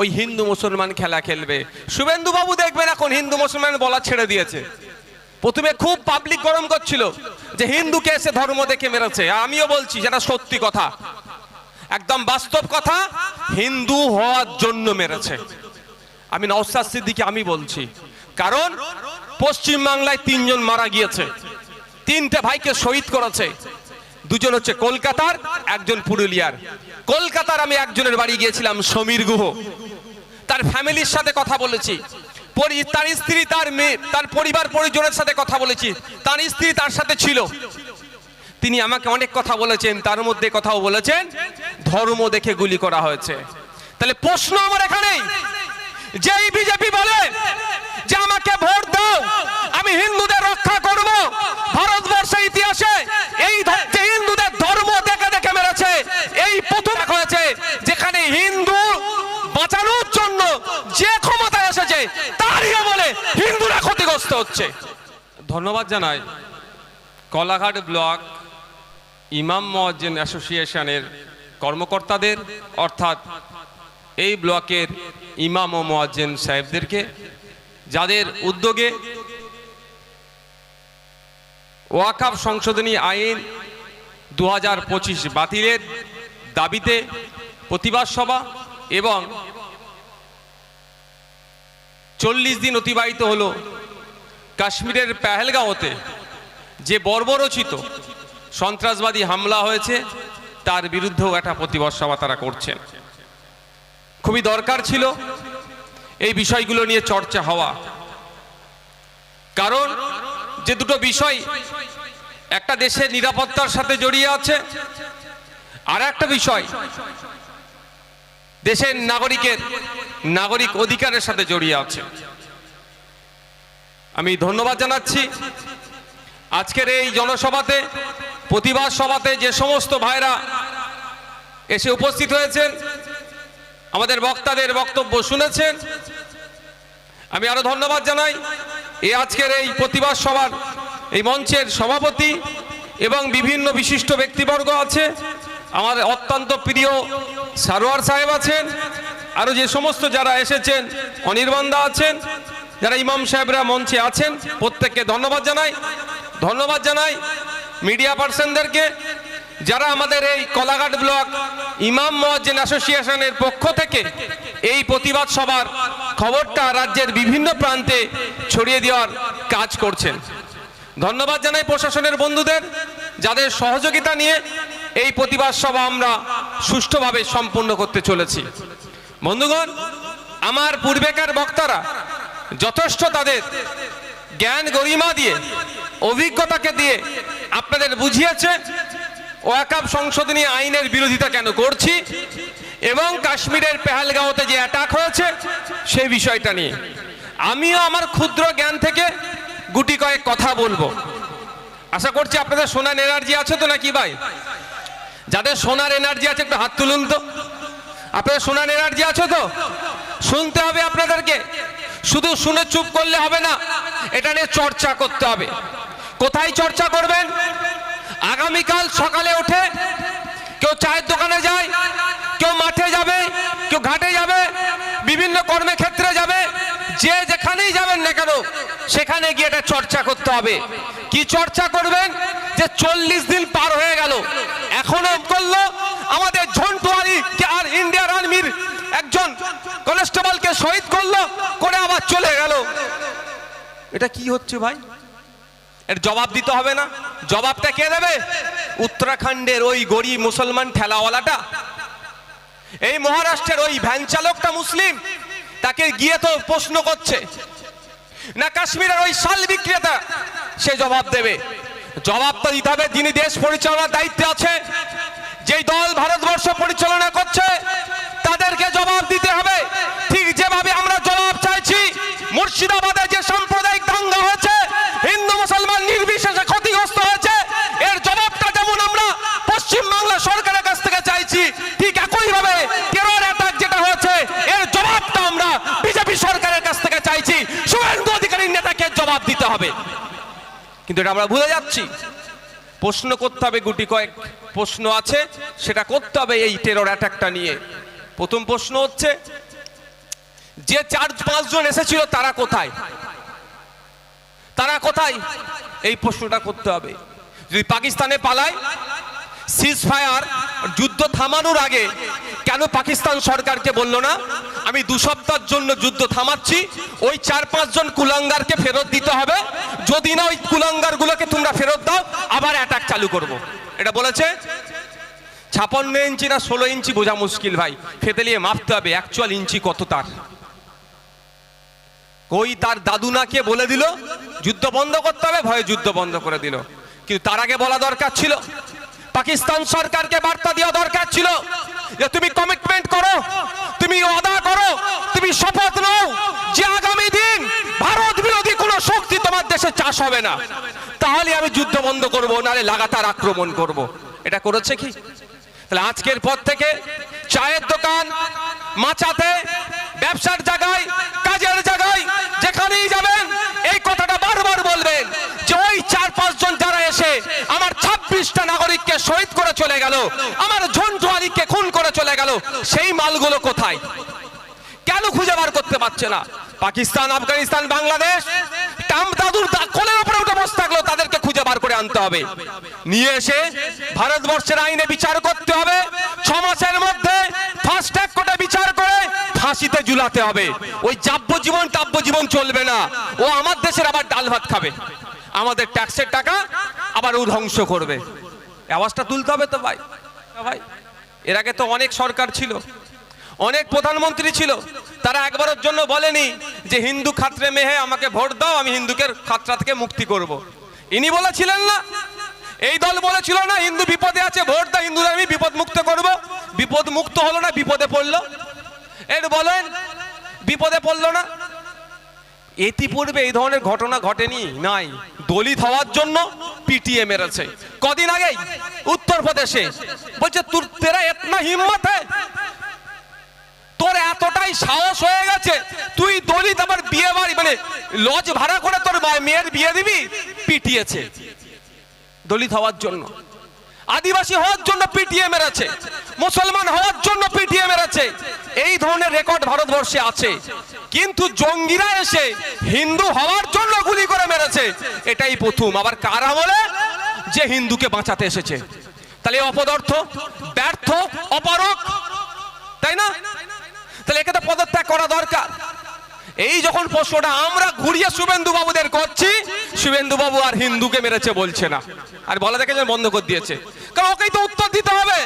ওই হিন্দু মুসলমান খেলা খেলবে। শুভেন্দু বাবু দেখবেন এখন হিন্দু মুসলমান বলা ছেড়ে দিয়েছে। প্রথমে খুব পাবলিক গরম করছিল যে হিন্দুকে এসে ধর্ম দেখে মেরেছে। আমিও বলছি, সেটা সত্যি কথা। একদম বাস্তব কথা, হিন্দু হওয়ার জন্য মেরেছে। আমি নওসাদ সিদ্দিকে, আমি বলছি। কারণ পশ্চিম বাংলায় তিনজন মারা গিয়েছে। তিনটে ভাইকে শহীদ করেছে। দুজন হচ্ছে কলকাতার, একজন পুরুলিয়ার। কলকাতার আমি একজনের বাড়ি গিয়েছিলাম সমীর গুহ। তার ফ্যামিলির সাথে কথা বলেছি। তার স্ত্রী, তার মেয়ে, তার পরিবার, পরিজনের সাথে কথা বলেছি। তার স্ত্রী তার সাথে ছিল। তিনি আমাকে অনেক কথা বলেছেন, তার মধ্যে কথাও বলেছেন, ধর্ম দেখে গুলি করা হয়েছে। তাহলে প্রশ্ন আমার এখানে এখানেই। যেই বিজেপি বলে যে আমাকে ভোট দাও, আমি হিন্দুদের রক্ষা করব ভারতবর্ষের ইতিহাসে এই ধ- যে হিন্দুদের ধর্ম দেখে দেখে মেরেছে এই প্রথম দেখা হয়েছে যেখানে হিন্দু বাঁচানোর জন্য যে ক্ষমতায় এসেছে তারই বলে হিন্দুরা ক্ষতিগ্রস্ত হচ্ছে। ধন্যবাদ জানাই। কলাঘাট ব্লক ইমাম মহাজ্জেন অ্যাসোসিয়েশনের কর্মকর্তাদের, অর্থাৎ এই ব্লকের ইমাম ও মোয়াজ্জেন সাহেবদেরকে, যাদের উদ্যোগে ওয়াকাফ সংশোধনী আইন দু হাজার পঁচিশ বাতিলের দাবিতে প্রতিবাদ সভা এবং চল্লিশ দিন অতিবাহিত হলো কাশ্মীরের পেহেলগাঁওতে যে বর্বরচিত সন্ত্রাসবাদী হামলা হয়েছে, তার বিরুদ্ধেও একটা প্রতিবাদ সভা তারা করছেন। খুবই দরকার ছিল এই বিষয়গুলো নিয়ে চর্চা হওয়া। কারণ যে দুটো বিষয় একটা দেশের নিরাপত্তার সাথে জড়িয়ে আছে, আর একটা বিষয় দেশের নাগরিকের নাগরিক অধিকারের সাথে জড়িয়ে আছে। আমি ধন্যবাদ জানাচ্ছি। আজকের এই জনসভাতে, প্রতিবাদ সভাতে যে সমস্ত ভাইরা এসে উপস্থিত হয়েছেন, আমাদের বক্তাদের বক্তব্য শুনেছেন, আমি আরও ধন্যবাদ জানাই। এই আজকের এই প্রতিবাদ সভার এই মঞ্চের সভাপতি এবং বিভিন্ন বিশিষ্ট ব্যক্তিবর্গ আছে। আমার অত্যন্ত প্রিয় সারোয়ার সাহেব আছেন। আরও যে সমস্ত যারা এসেছেন অনির্বাণদা আছেন যারা ইমাম সাহেবরা মঞ্চে আছেন, প্রত্যেককে ধন্যবাদ জানাই। ধন্যবাদ জানাই মিডিয়া পার্সনদেরকে যারা আমাদের এই কলাঘাট ব্লক ইমাম মহাজ্জেন অ্যাসোসিয়েশনের পক্ষ থেকে এই প্রতিবাদ সভার খবরটা রাজ্যের বিভিন্ন প্রান্তে ছড়িয়ে দেওয়ার কাজ করছেন। ধন্যবাদ জানাই প্রশাসনের বন্ধুদের, যাদের সহযোগিতা নিয়ে এই প্রতিবাদ সভা আমরা সুষ্ঠুভাবে সম্পূর্ণ করতে চলেছি। বন্ধুগণ, আমার পূর্বেকার বক্তারা যথেষ্ট তাদের জ্ঞান গরিমা দিয়ে, অভিজ্ঞতাকে দিয়ে আপনাদের বুঝিয়েছে, ওয়াকাব সংশোধনী আইনের বিরোধিতা কেন করছি এবং কাশ্মীরের পেহালগাঁওতে যে অ্যাটাক হয়েছে সেই বিষয়টা নিয়ে। আমিও আমার ক্ষুদ্র জ্ঞান থেকে গুটি কয়েক কথা বলব। আশা করছি আপনাদের সোনার এনার্জি আছে তো নাকি ভাই? যাদের সোনার এনার্জি আছে একটু হাত তুলুন তো। আপনাদের সোনার এনার্জি আছে তো? শুনতে হবে আপনাদেরকে। শুধু শুনে চুপ করলে হবে না, এটা নিয়ে চর্চা করতে হবে। কোথায় চর্চা করবেন? আগামীকাল সকালে উঠে কেউ চায়ের দোকানে যায়, কেউ মাঠে যাবে, কেউ ঘাটে যাবে, বিভিন্ন কর্মক্ষেত্রে যে যেখানেই যাবেন না কেন, সেখানে গিয়ে এটা চর্চা করতে হবে। কি চর্চা করবেন? যে চল্লিশ দিন পার হয়ে গেল, এখনও করল আমাদের ঝন্টুয়ারি আর ইন্ডিয়ান আর্মির একজন কনস্টেবলকে শহীদ করল, করে আবার চলে গেল। এটা কি হচ্ছে ভাই? এর জবাব দিতে হবে না। জবাবটা কে দেবে? উত্তরাখণ্ডের ওই গরিব মুসলমান ঠেলাওয়ালাটা। এই মহারাষ্ট্রের ওই ভ্যান চালকটা মুসলিম। তাকে গিয়ে তো প্রশ্ন করছে, না কাশ্মীরের ওই শাল বিক্রেতা? সে জবাব দেবে, জবাব তো দিতে হবে, যিনি দেশ পরিচালনার দায়িত্বে আছে যে দল ভারতবর্ষ পরিচালনা করছে, তাদেরকে জবাব দিতে হবে। ঠিক যেভাবে আমরা জবাব চাইছি, মুর্শিদাবাদে যে সাম্প্রদায়িক দাঙ্গা হয়েছে হিন্দু মুসলমান নির্বিশেষে ক্ষতিগ্রস্ত হয়েছে এর জবাবটা যেমন আমরা পশ্চিম বাংলা সরকারের কাছ থেকে চাইছি ঠিক একইভাবে টেরর অ্যাটাক যেটা হয়েছে এর জবাবটা আমরা বিজেপি সরকারের কাছ থেকে চাইছি শুভেন্দু অধিকারী নেতাকে জবাব দিতে হবে কিন্তু এটা আমরা ভুলে যাচ্ছি। প্রশ্ন করতে হবে গুটি কয়েক প্রশ্ন আছে, সেটা করতে হবে এই টেরর অ্যাটাকটা নিয়ে। প্রথম প্রশ্ন হচ্ছে, যে চার পাঁচজন এসেছিল তারা কোথায়? তারা কোথায়? এই প্রশ্নটা করতে হবে। যদি পাকিস্তানে পালায় সিজ ফায়ার যুদ্ধ থামানোর আগে কেন পাকিস্তান সরকারকে বলল না? আমি দু সপ্তাহের জন্য যুদ্ধ থামাচ্ছি, ওই চার পাঁচজন কুলাঙ্গারকে ফেরত দিতে হবে। যদি না ওই কুলাঙ্গারগুলোকে তোমরা ফেরত দাও, আবার অ্যাটাক চালু করব। এটা বলেছে? ছাপান্ন ইঞ্চি না ষোলো ইঞ্চি বোঝা মুশকিল ভাই। ফেতেলিয়ে মাপতে হবে অ্যাকচুয়াল ইঞ্চি কত তার? কই তার দাদু নাকে বলে দিল? যুদ্ধ বন্ধ করতে হবে, ভয়ে যুদ্ধ বন্ধ করে দিল। কিন্তু তার আগে বলা দরকার ছিল পাকিস্তান সরকারকে বার্তা দেওয়া দরকার ছিল যে তুমি কমিটমেন্ট করো, তুমি ওয়াদা করো, তুমি শপথ নাও যে আগামী দিন ভারত বিরোধী কোনো শক্তি তোমার দেশে চাষ হবে না। তাহলে আমি যুদ্ধ বন্ধ করব নালে লাগাতার আক্রমণ করব। এটা করেছে কি? তাহলে আজকের পর থেকে চায়ের দোকান মাচাতে, ব্যবসার জায়গায়, কাজের জায়গায়, যেখানেই যাবেন এই কথাটা বারবার বলবেন যে ওই চার পাঁচজন যারা এসে আমার ছাব্বিশটা নাগরিককে শহীদ করে চলে গেল। আমার ঝন্টু আলীকে খুন করে চলে গেল। সেই মালগুলো কোথায়? কেন খুঁজে বার করতে পারছে না? পাকিস্তান, আফগানিস্তান, বাংলাদেশ? টাম দাদুর কোলের উপরে উঠে বসে থাকল, তাদেরকে খুঁজে বার করে আনতে হবে। নিয়ে এসে ভারতবর্ষের আইনে বিচার করতে হবে। ছ মধ্যে ফাস্ট ট্র্যাক কোর্টে বিচার করে ফাঁসিতে ঝুলাতে হবে। ওই যাব্যজীবন তাব্যজীবন চলবে না। ও আমার দেশের আবার ডাল ভাত খাবে। আমাদের ট্যাক্সের টাকা আবার ও ধ্বংস করবে। আওয়াজটা তুলতে হবে তো ভাই। ভাই, এর আগে তো অনেক সরকার ছিল, অনেক প্রধানমন্ত্রী ছিল, তারা একবারের জন্য বলেনি যে হিন্দু খাত্রে মেহে আমাকে ভোট দাও, আমি হিন্দুকে খাতরা থেকে মুক্তি করব। ইনি বলেছিলেন না। এই দল বলেছিল না, হিন্দু বিপদে আছে, ভোট দাও, হিন্দুদের আমি বিপদ মুক্ত করব। বিপদ মুক্ত হলো না, বিপদে পড়ল। এর বলেন, বিপদে পড়ল না। ইতিপূর্বে এই ধরনের ঘটনা ঘটেনি, নাই। দলিত হওয়ার জন্য পিটিএ মেরেছে। কদিন আগেই উত্তরপ্রদেশে বলছে, তুর তেরা এতনা হিম্মত? হ্যায় তোর এতটাই সাহস হয়ে গেছে? তুই দলিত আবার বিয়ে বাড়ি মানে লজ ভাড়া করে তোর মেয়ের বিয়ে দিবি? পিটিয়েছে। দলিত হওয়ার জন্য। আদিবাসী হওয়ার জন্য পিটিয়ে মেরেছে, মুসলমান হওয়ার জন্য পিটিয়ে মেরেছে, এই ধরনের রেকর্ড ভারতবর্ষে আছে। কিন্তু জঙ্গিরা এসে হিন্দু হওয়ার জন্য গুলি করে মেরেছে, এটাই প্রথম। আবার কার আমলে যে হিন্দুকে বাঁচাতে এসেছে। তাহলে অপদার্থ, ব্যর্থ অপারক তাই না? তাহলে একে তো পদত্যাগ করা দরকার। এই যখন প্রশ্নটা আমরা ঘুরিয়ে শুভেন্দু বাবুদের করছি শুভেন্দু বাবু আর হিন্দুকে মেরেছে বলছে না। আর বলা দেখে যে বন্ধ করে দিয়েছে। কারণ ওকেই তো উত্তর দিতে হবে।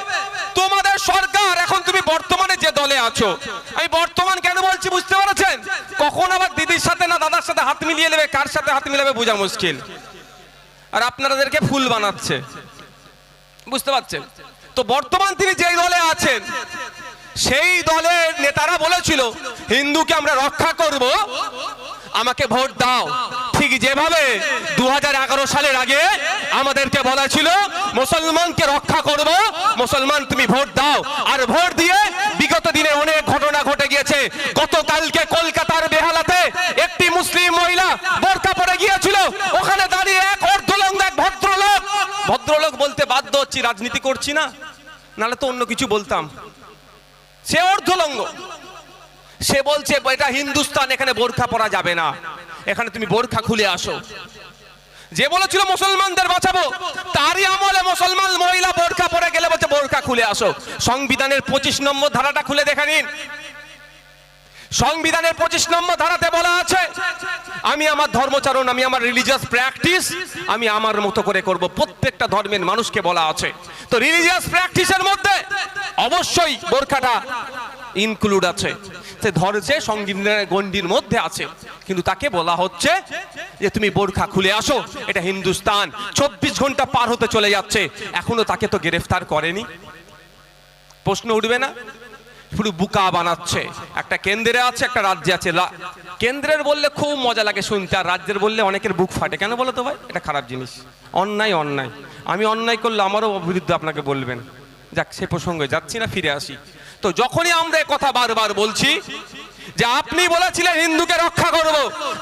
তোমাদের সরকার, এখন তুমি বর্তমানে যে দলে আছো, আমি বর্তমান কেন বলছি বুঝতে পেরেছেন? কখন আবার দিদির সাথে না দাদার সাথে হাত মিলিয়ে নেবে, কার সাথে হাত মিলাবে বোঝা মুশকিল। আর আপনাদেরকে ফুল বানাচ্ছে। বুঝতে পারছেন? তো বর্তমান তিনি যেই দলে আছেন, সেই দলের নেতারা বলেছিল, হিন্দুকে আমরা রক্ষা করব, আমাকে ভোট দাও। ঠিক যেভাবে দু হাজার এগারো সালের আগে আমাদেরকে বলা ছিল, মুসলমানকে রক্ষা করব। মুসলমান, তুমি ভোট দাও। আর ভোট দিয়ে বিগত দিনে অনেক ঘটনা ঘটে গিয়েছে। গতকালকে কলকাতার বেহালাতে একটি মুসলিম মহিলা বোরকা পরে গিয়েছিল। ওখানে দাঁড়িয়ে এক অর্ধলঙ্গ এক ভদ্রলোক। ভদ্রলোক বলতে বাধ্য হচ্ছি, রাজনীতি করছি না, নাহলে তো অন্য কিছু বলতাম। সে অর্ধলঙ্গ। সে বলছে, এটা হিন্দুস্তান, এখানে বোরখা পরা যাবে না। এখানে তুমি বোরখা খুলে আসো। যে বলেছিল মুসলমানদের বাঁচাবো, তারই আমলে মুসলমান মহিলা বোরখা পরে গেলে বলছে, বোরখা খুলে আসো। সংবিধানের পঁচিশ নম্বর ধারাটা খুলে দেখে নিন। সংবিধানের পঁচিশ নম্বর ধারাতে বলা আছে, আমি আমার ধর্মচারণ, আমি আমার রিলিজিয়াস প্র্যাকটিস আমি আমার মতো করে করব। প্রত্যেকটা ধর্মের মানুষকে বলা আছে। তো রিলিজিয়াস প্র্যাকটিসের মধ্যে অবশ্যই বোরখাটা ইনক্লুড আছে। সে ধরেছে সংবিধানের গণ্ডির মধ্যে আছে। কিন্তু তাকে বলা হচ্ছে যে, তুমি বোরখা খুলে আসো, এটা হিন্দুস্তান। চব্বিশ ঘণ্টা পার হতে চলে যাচ্ছে। এখনও তাকে তো গ্রেফতার করেনি। প্রশ্ন উঠবে না? শুধু বুকা বানাচ্ছে। একটা কেন্দ্রে আছে, একটা রাজ্যে আছে। কেন্দ্রের বললে খুব মজা লাগে শুনতে, আর রাজ্যের বললে অনেকের বুক ফাটে। কেন বলো তো ভাই? এটা খারাপ জিনিস। অন্যায় অন্যায়। আমি অন্যায় করলে আমারও বিরুদ্ধে আপনাকে বলবেন। যাক, সে প্রসঙ্গে যাচ্ছি না, ফিরে আসি। তো যখনই আমরা কথা বারবার বলছি, যে আপনি বলেছিলেন হিন্দুকে রক্ষা করব,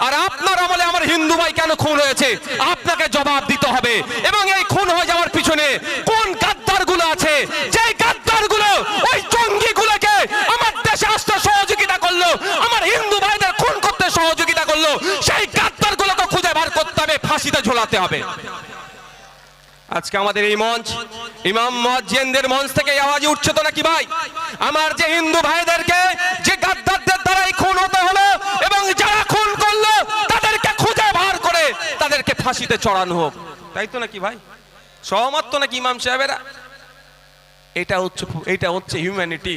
আর আপনার আমলে আমার হিন্দু ভাই কেন খুন হয়েছে? আপনাকে জবাব দিতে হবে। এবং এই খুন হয়ে যাওয়ার পিছনে কোন গাদ্দারগুলো আছে? যেই গাদ্দারগুলো ওই জঙ্গিগুলোকে আমার দেশে আসতে সহযোগিতা করল, আমার হিন্দু ভাইদের খুন করতে সহযোগিতা করল, সেই গাদ্দারগুলোকে খুঁজে বার করতে হবে, ফাঁসিতে ঝোলাতে হবে। আজকে আমাদের এই মঞ্চ, ইমাম মজ্জেনদের মঞ্চ থেকে আওয়াজ উঠছে তো নাকি ভাই? আমার যে হিন্দু ভাইদেরকে যে গাদ্দারদের দ্বারাই খুন হতে হলো এবং যারা খুন করল, তাদেরকে খুঁজে বার করে তাদেরকে ফাঁসিতে চড়ানো হোক। তাই তো নাকি ভাই? সহমত তো নাকি ইমাম সাহেবেরা? এটা হচ্ছে এটা হচ্ছে হিউম্যানিটি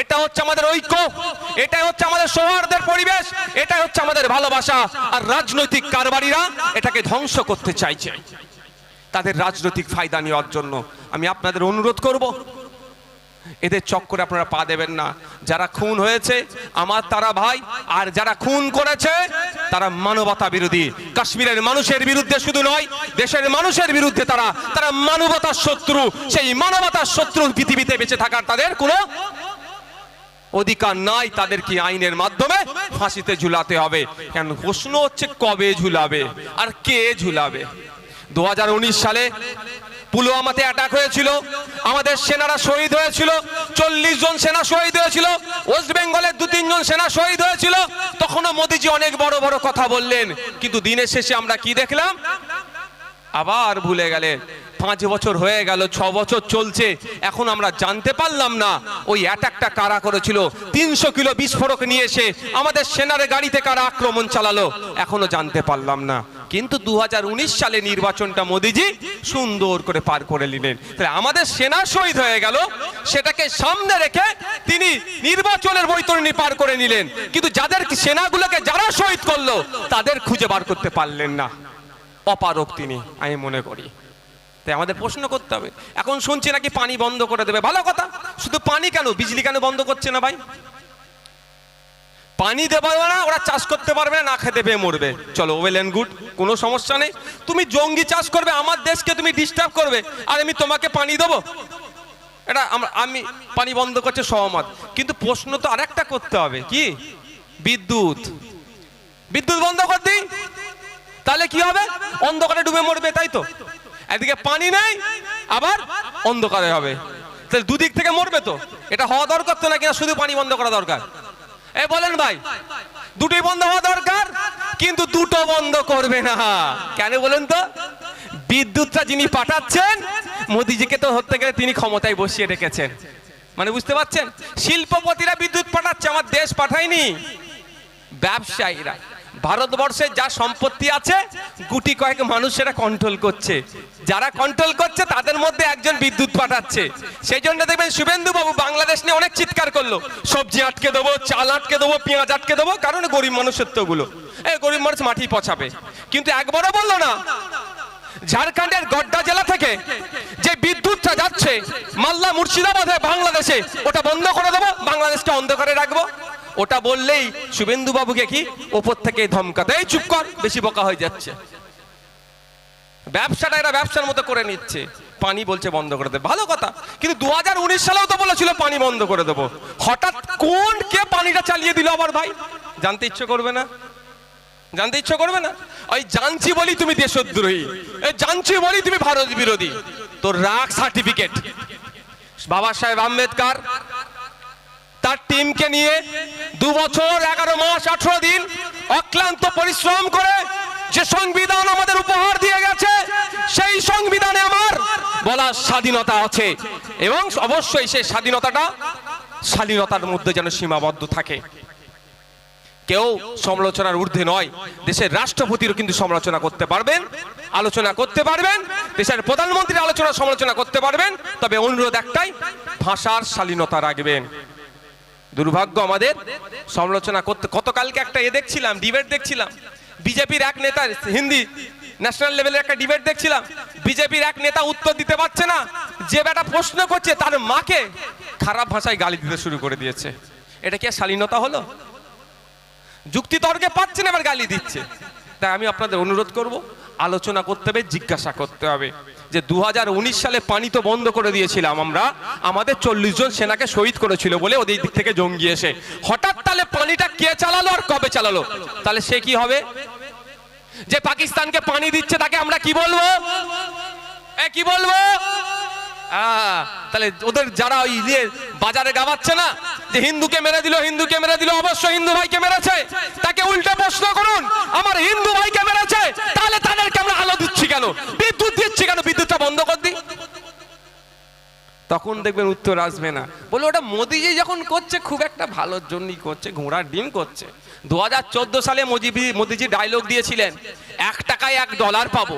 এটা হচ্ছে আমাদের ঐক্য। এটা হচ্ছে আমাদের সৌহার্দের পরিবেশ। এটা হচ্ছে আমাদের ভালোবাসা। আর রাজনৈতিক কারবারিরা এটাকে ধ্বংস করতে চাইছে। তাদের রাজনৈতিক ফায়দা নেওয়ার জন্য। আমি আপনাদের অনুরোধ করব, এদের চক্করে আপনারা পা দেবেন না। যারা খুন হয়েছে, আমার তারা ভাই, আর যারা খুন করেছে, তারা মানবতা বিরোধী। কাশ্মীরের মানুষের বিরুদ্ধে শুধু নয়, দেশের মানুষের বিরুদ্ধে তারা তারা মানবতার শত্রু। সেই মানবতার শত্রু পৃথিবীতে বেঁচে থাকার তাদের কোনো অধিকার নাই। তাদের কি আইনের মাধ্যমে ফাঁসিতে ঝুলাতে হবে। কেন? প্রশ্ন হচ্ছে, কবে ঝুলাবে? আর কে ঝুলাবে? দু হাজার উনিশ সালে পুলওয়ামাতে অ্যাটাক হয়েছিল। আমাদের সেনারা শহীদ হয়েছিল। চল্লিশ জন সেনা শহীদ হয়েছিল। ওয়েস্ট বেঙ্গলের দু তিনজন সেনা শহীদ হয়েছিল। তখনও মোদিজি অনেক বড় বড় কথা বললেন। কিন্তু দিনের শেষে আমরা কি দেখলাম? আবার ভুলে গেলেন। পাঁচ বছর হয়ে গেল, ছ বছর চলছে। এখন আমরা জানতে পারলাম না, ওই অ্যাটাকটা কারা করেছিল। তিনশো কিলো বিস্ফোরক নিয়ে এসে আমাদের সেনার গাড়িতে কারা আক্রমণ চালালো, এখনও জানতে পারলাম না। কিন্তু দুহাজার উনিশ সালে নির্বাচনটা মোদিজি সুন্দর করে পার করে নিলেন। তাহলে আমাদের সেনা শহীদ হয়ে গেল, সেটাকে সামনে রেখে তিনি নির্বাচনের বৈতরণী পার করে নিলেন। কিন্তু যাদের সেনাগুলোকে যারা শহীদ করল, তাদের খুঁজে বার করতে পারলেন না। অপারক তিনি, আমি মনে করি। তাই আমাদের প্রশ্ন করতে হবে, এখন শুনছি নাকি পানি বন্ধ করে দেবে? ভালো কথা, শুধু পানি কেন? বিজলি কেন বন্ধ করছে না ভাই? পানি দেবে না, ওরা চাষ করতে পারবে না না খেতে পেয়ে মরবে। চলো ওয়েল অ্যান্ড গুড কোনো সমস্যা নেই। তুমি জঙ্গি চাষ করবে, আমার দেশকে তুমি ডিস্টার্ব করবে, আর আমি তোমাকে পানি দেবো। এটা আমি পানি বন্ধ করছে, সহমত। কিন্তু প্রশ্ন তো আরেকটা করতে হবে, কি? বিদ্যুৎ। বিদ্যুৎ বন্ধ কর দিই। তাহলে কি হবে? অন্ধকারে ডুবে মরবে, তাই তো? একদিকে পানি নেই, আবার অন্ধকারে হবে। তাহলে দুদিক থেকে মরবে তো? এটা হওয়া দরকার তো না? কিনা শুধু পানি বন্ধ করা দরকার? এ বলেন ভাই, দুটি বন্ধ হওয়া দরকার, কিন্তু দুটো বন্ধ করবে না। কেন বলেন তো? বিদ্যুৎটা যিনি পাঠাচ্ছেন, মোদিজিকে তো হতে গেলে তিনি ক্ষমতায় বসিয়ে রেখেছেন। মানে বুঝতে পারছেন? শিল্পপতিরা বিদ্যুৎ পাঠাচ্ছে, আমার দেশ পাঠায়নি। ব্যবসায়ীরা। ভারতবর্ষে যা সম্পত্তি আছে, গুটি কয়েক মানুষ সেটা কন্ট্রোল করছে। যারা কন্ট্রোল করছে, তাদের মধ্যে একজন বিদ্যুৎ পাঠাচ্ছে। সেই জন্য দেখবেন শুভেন্দু বাবু বাংলাদেশ নিয়ে অনেক চিৎকার করল। সবজি আটকে দেবো, চাল আটকে দেবো, পেঁয়াজ আটকে দেবো, কারণ গরিব মানুষের ওগুলো এই গরিব মানুষ মাটি পচাবে। কিন্তু একবারও বলল না। ঝাড়খণ্ডের গড্ডা জেলা থেকে যে বিদ্যুৎটা যাচ্ছে, মালদা মুর্শিদাবাদে, বাংলাদেশে, ওটা বন্ধ করে দেবো, বাংলাদেশকে অন্ধকারে রাখব। ওটা বললেই শুভেন্দু বাবুকে কি ওপর থেকে ধমকাতে, এই চুপ কর, বেশি বোকা হয়ে যাচ্ছে। ব্যবসাটা এরা ব্যবসার মতো করে নিচ্ছে। পানি বলছে বন্ধ করে দেবে ভালো কথা, কিন্তু দুহাজার উনিশ সালেও তো বলেছিল পানি বন্ধ করে দেবো। হঠাৎ কোন কে পানিটা চালিয়ে দিল আবার ভাই? জানতে ইচ্ছে করবে না? জানতে ইচ্ছে করবে না? ওই জানছি বলি তুমি দেশদ্রোহী। এই জানছি বলি তুমি ভারত বিরোধী। তোর রাগ সার্টিফিকেট বাবা সাহেব আম্বেদকর তার টিমকে নিয়ে দু বছর, এগারো মাস, আঠারো দিন অক্লান্ত পরিশ্রম করে যে সংবিধান আমাদের উপহার দিয়ে গেছে, সেই সংবিধানে আমার বলার স্বাধীনতা আছে। এবং অবশ্যই সেই স্বাধীনতাটা স্বাধীনতার মধ্যে যেন সীমাবদ্ধ থাকে। কেউ সমালোচনার ঊর্ধ্বে নয়, দেশের রাষ্ট্রপতিরও কিন্তু সমালোচনা করতে পারবেন, আলোচনা করতে পারবেন, দেশের প্রধানমন্ত্রীর আলোচনা সমালোচনা করতে পারবেন, তবে অনুরোধ একটাই, ভাষার শালীনতা রাখবেন। দুর্ভাগ্য আমাদের সমালোচনা করতে। গতকালকে একটা এ দেখছিলাম ডিবেট দেখছিলাম। বিজেপির এক নেতা, হিন্দি ন্যাশনাল লেভেলের একটা ডিবেট দেখছিলাম। বিজেপির এক নেতা উত্তর দিতে পারছে না। যে বেটা প্রশ্ন করছে, তার মাকে খারাপ ভাষায় গালি দিতে শুরু করে দিয়েছে। এটা কি শালীনতা হলো? যুক্তি তর্কে পাচ্ছে না এবার গালি দিচ্ছে। তাই আমি আপনাদের অনুরোধ করব, আলোচনা করতে হবে, জিজ্ঞাসা করতে হবে। যে দু হাজার উনিশ সালে পানি তো বন্ধ করে দিয়েছিলাম আমরা, আমাদের চল্লিশ জন সেনাকে শহীদ করেছিল বলে ওদের দিক থেকে জঙ্গি এসে। হঠাৎ তাহলে পানিটা কে চালালো আর কবে চালালো? তাহলে সে কি হবে? যে পাকিস্তানকে পানি দিচ্ছে তাকে আমরা কি বলব? কি বলব? তাহলে ওদের যারা ওই ইয়ে বাজারে গাওয়াচ্ছে না যে হিন্দুকে মেরে দিল হিন্দুকে মেরে দিল, অবশ্য হিন্দু ভাইকে মেরেছে তাকে উল্টা প্রশ্ন করুন, আমার হিন্দু ভাইকে মেরেছে তাহলে তাদের আমরা আলো দিচ্ছি কেন? বিদ্যুৎ দিচ্ছি কেন? বিদ্যুৎটা বন্ধ কর দিই তখন দেখবেন উত্তর আসবে না। বলে ওটা মোদিজি যখন করছে, খুব একটা ভালোর জন্যই করছে, ঘোড়ার ডিম করছে। দু হাজার চোদ্দ সালে মোদিজি মোদিজি ডায়লগ দিয়েছিলেন, এক টাকায় এক ডলার পাবো।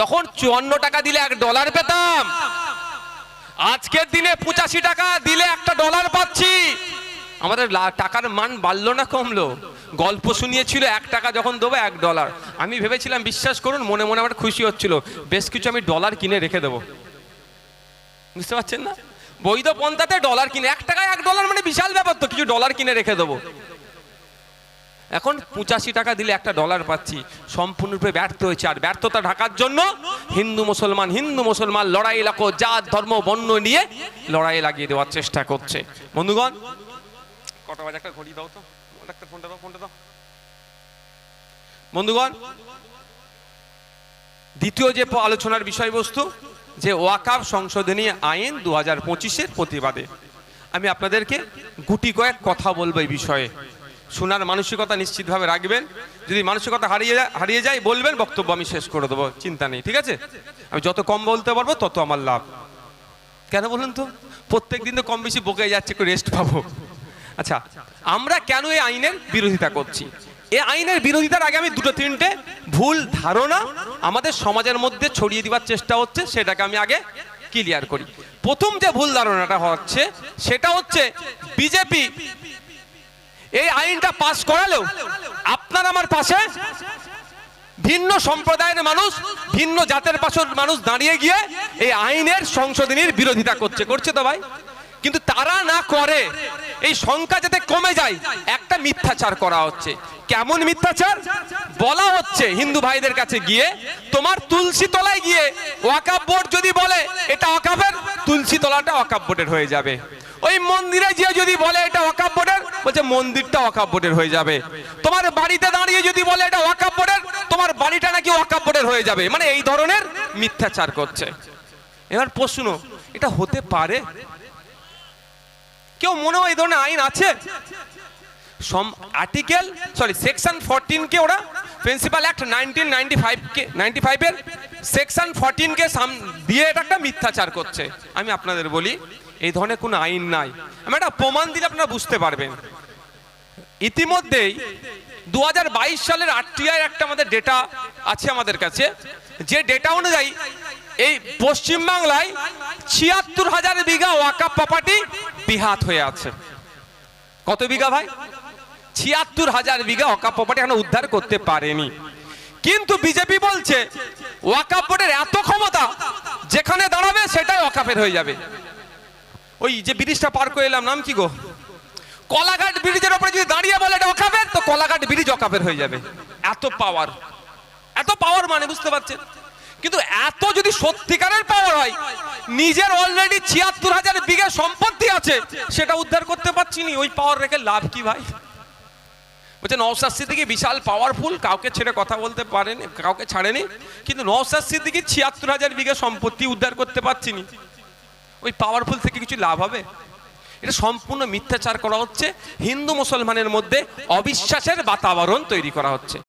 তখন চুয়ান্ন টাকা দিলে এক ডলার পেতাম। আজকের দিনে পঁচাশি টাকা দিলে একটা ডলার পাচ্ছি। আমাদের টাকার মান বাড়লো না, কমলো। গল্প শুনিয়েছিল, এক টাকা যখন দেবো, এক ডলার আমি ভেবেছিলাম, বিশ্বাস করুন, মনে মনে আমার খুশি হচ্ছিল। বেশ কিছু আমি ডলার কিনে রেখে দেবো। বুঝতে পারছেন না? বৈধ পন্থাতে ডলার কিনে এক টাকায় এক ডলার মানে বিশাল ব্যাপার তো, কিছু ডলার কিনে রেখে দেবো। এখন পঁচাশি টাকা দিলে একটা ডলার পাচ্ছি। সম্পূর্ণরূপে ব্যর্থ হয়েছে। আর ব্যর্থতা ঢাকার জন্য হিন্দু মুসলমান হিন্দু মুসলমান লড়াই লাখো জাত, ধর্ম, বর্ণ নিয়ে লড়াই লাগিয়ে দেওয়ার চেষ্টা করছে। বন্ধুগণ, কটা বাজে একটা ঘড়ি দাও তো। একটা ফোনটা দাও ফোনটা দাও। বন্ধুগণ, দ্বিতীয় যে আলোচনার বিষয়বস্তু, যে ওয়াকাব সংশোধনী আইন দু হাজার পঁচিশের প্রতিবাদে। আমি আপনাদেরকে গুটি কয়েক কথা বলব এই বিষয়ে। শোনার মানসিকতা নিশ্চিতভাবে রাখবেন। যদি মানসিকতা হারিয়ে হারিয়ে যায়, বলবেন, বক্তব্য আমি শেষ করে দেবো, চিন্তা নেই, ঠিক আছে? আমি যত কম বলতে পারব, তত আমার লাভ। কেন বলুন তো? প্রত্যেক দিন তো কম বেশি বকে যাচ্ছে, একটু রেস্ট পাবো। আচ্ছা আমরা কেন এই আইনের বিরোধিতা করছি? এই আইনের বিরোধিতার আগে আমি দুটো তিনটে ভুল ধারণা আমাদের সমাজের মধ্যে ছড়িয়ে দেওয়ার চেষ্টা হচ্ছে, সেটাকে আমি আগে ক্লিয়ার করি। প্রথম যে ভুল ধারণাটা হচ্ছে, সেটা হচ্ছে, বিজেপি এই আইনটা পাশ করালেও আপনার আমার পাশে ভিন্ন সম্প্রদায়ের মানুষ, ভিন্ন জাতের পাশের মানুষ দাঁড়িয়ে গিয়ে এই আইনের সংশোধনীর বিরোধিতা করছে করছে তো ভাই? কিন্তু তারা না করে, এই সংখ্যা যাতে কমে যায়, একটা মিথ্যাচার করা হচ্ছে। কেমন মিথ্যাচার? বলা হচ্ছে হিন্দু ভাইদের কাছে গিয়ে, তোমার তুলসী তলায় গিয়ে ওয়াকাব বোর্ড যদি বলে, এটা ওয়াকাবের, তুলসী তলাটা ওয়াকাব বোর্ডের হয়ে যাবে। ওই মন্দিরে গিয়ে যদি বলে এটা ওয়াকাব বোর্ডের বলছে মন্দিরটা ওয়াকাব বোর্ডের হয়ে যাবে। তোমার বাড়িতে দাঁড়িয়ে যদি বলে এটা ওয়াকাব বোর্ডের তোমার বাড়িটা নাকি ওয়াকাব বোর্ডের হয়ে যাবে। মানে এই ধরনের মিথ্যাচার করছে। এবার প্রশ্ন, এটা হতে পারে? কেউ মনে হয় এই ধরনের আইন আছে? সম আর্টিকেল সরি সেকশন ফোরটিনকে ওরা প্রিন্সিপাল অ্যাক্ট নাইনটিন নাইনটি ফাইভকে নাইনটি ফাইভের সেকশন ফোরটিনকে সাম, দিয়ে এটা একটা মিথ্যাচার করছে। আমি আপনাদের বলি এই ধরনের কোনো আইন নাই। আমি একটা প্রমাণ দিলে আপনারা বুঝতে পারবেন। ইতিমধ্যেই দু হাজার বাইশ সালের আরটিআই একটা আমাদের ডেটা আছে আমাদের কাছে। যে ডেটা অনুযায়ী এই পশ্চিমবাংলায় ছিয়াত্তর হাজার বিঘা ওয়াকাপ প্রপার্টি বিহাত হয়ে আছে। কত বিঘা ভাই? ছিয়াত্তর হাজার বিঘা ওয়াকাপ প্রপার্টি এখনও উদ্ধার করতে পারেনি। কিন্তু বিজেপি বলছে ওয়াকাপ বোর্ডের এত ক্ষমতা, যেখানে দাঁড়াবে সেটাই ওয়াকাফের হয়ে যাবে। ওই যে ব্রিজটা পার করে এলাম, নাম কি গো? কলাঘাট ব্রিজের ওপরে যদি দাঁড়িয়ে বলে এটা অকাপের তো কলাঘাট ব্রিজ অকাপের হয়ে যাবে। এত পাওয়ার এত পাওয়ার মানে বুঝতে পারছেন? কিন্তু এত যদি সত্যিকারের পাওয়ার হয়, নিজের অলরেডি ছিয়াত্তর হাজার বিঘা সম্পত্তি আছে, সেটা উদ্ধার করতে পারছি নি। ওই পাওয়ার রেখে লাভ কি ভাই? বলছে নওসাদ সিদ্দিকি বিশাল পাওয়ারফুল কাউকে ছেড়ে কথা বলতে পারেনি, কাউকে ছাড়েনি, কিন্তু নওসাদ সিদ্দিকি ছিয়াত্তর হাজার বিঘা সম্পত্তি উদ্ধার করতে পারছি নি। ওই পাওয়ারফুল থেকে কিছু লাভ হবে? এটা সম্পূর্ণ মিথ্যাচার করা হচ্ছে। হিন্দু মুসলমানের মধ্যে অবিশ্বাসের বাতাবরণ তৈরি করা হচ্ছে।